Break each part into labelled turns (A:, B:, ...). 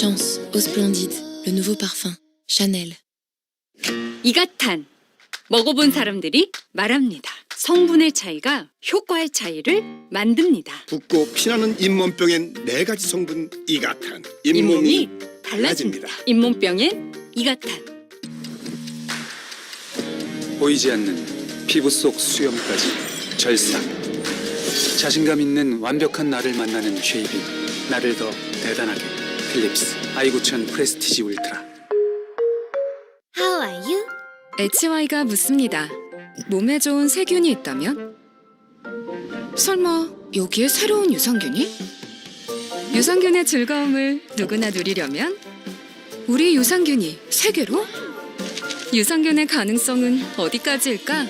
A: chance. Au splendide, le nouveau parfum. Chanel.
B: 이가탄 먹어본 사람들이 말합니다. 성분의 차이가 효과의 차이를 만듭니다.
C: 붓고 피나는 잇몸병엔 네 가지 성분 이가탄
B: 잇몸이 달라집니다. 잇몸병엔 이가탄.
D: 보이지 않는 피부 속 수염까지 절삭. 자신감 있는 완벽한 나를 만나는 쉐이빙. 나를 더 대단하게. 필립스 아이구천 프레스티지 울트라.
E: How are you?
A: HY가 묻습니다. 몸에 좋은 세균이 있다면? 설마 여기에 새로운 유산균이? 유산균의 즐거움을 누구나 누리려면 우리 유산균이 세계로? 유산균의 가능성은 어디까지일까?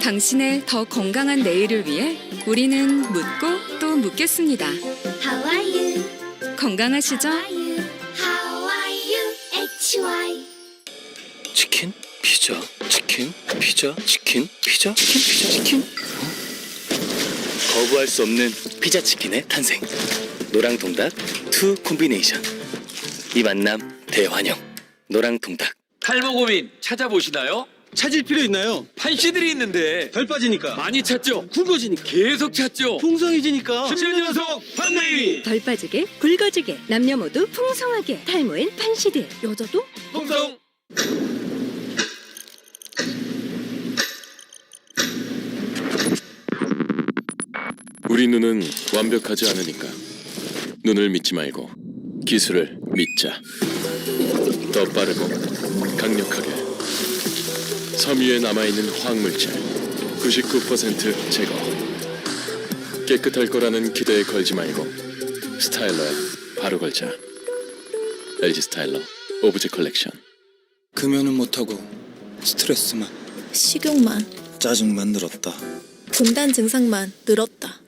A: 당신의 더 건강한 내일을 위해 우리는 묻고 또 묻겠습니다.
E: How are you?
A: 건강하시죠?
E: How are you? How are you? H.Y.
F: 치킨, 피자, 치킨, 피자, 치킨, 피자, 치킨, 피자, 치킨. 어? 거부할 수 없는 피자 치킨의 탄생. 노랑통닭 투 콤비네이션. 이 만남 대환영. 노랑통닭.
G: 탈모 고민 찾아보시나요?
H: 찾을 필요 있나요?
G: 판시들이 있는데
H: 덜 빠지니까
G: 많이 찾죠?
H: 굵어지니까
G: 계속 찾죠?
H: 풍성해지니까
G: 10년 연속 판매위
I: 덜 빠지게 굵어지게 남녀 모두 풍성하게 탈모엔 판시드 여자도
G: 풍성
F: 우리 눈은 완벽하지 않으니까 눈을 믿지 말고 기술을 믿자. 더 빠르고 강력하게 섬 위에 남아있는 화학물질 99% 제거. 깨끗할 거라는 기대에 걸지 말고 스타일러에 바로 걸자. LG 스타일러 오브제 컬렉션.
J: 금연은 못하고 스트레스만
A: 식욕만,
J: 짜증만 늘었다
A: 금단 증상만 늘었다.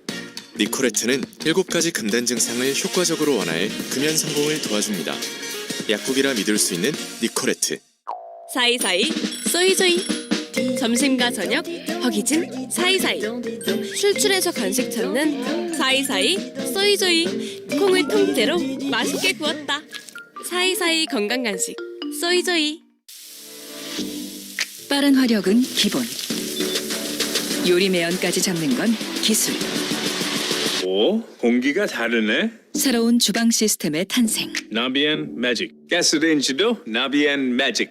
K: 니코레트는 7가지 금단 증상을 효과적으로 완화해 금연 성공을 도와줍니다. 약국이라 믿을 수 있는 니코레트.
I: 사이사이 쏘이쏘이. 점심과 저녁 허기진 사이사이. 출출해서 간식 찾는 사이사이 쏘이쏘이. 콩을 통째로 맛있게 구웠다. 사이사이 건강 간식 쏘이쏘이.
A: 빠른 화력은 기본. 요리 매연까지 잡는 건 기술.
G: 오 공기가 다르네.
A: 새로운 주방 시스템의 탄생.
G: 나비엔 매직. 가스레인지도 나비엔 매직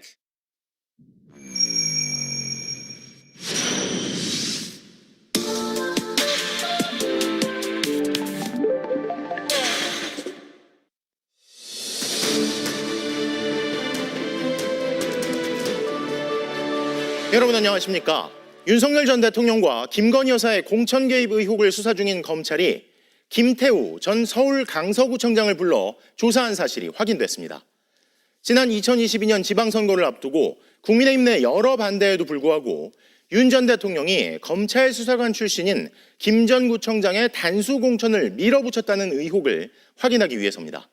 L: 여러분 안녕하십니까? 윤석열 전 대통령과 김건희 여사의 공천 개입 의혹을 수사 중인 검찰이 김태우 전 서울 강서구청장을 불러 조사한 사실이 확인됐습니다. 지난 2022년 지방선거를 앞두고 국민의힘 내 여러 반대에도 불구하고 윤 전 대통령이 검찰 수사관 출신인 김 전 구청장의 단수 공천을 밀어붙였다는 의혹을 확인하기 위해서입니다.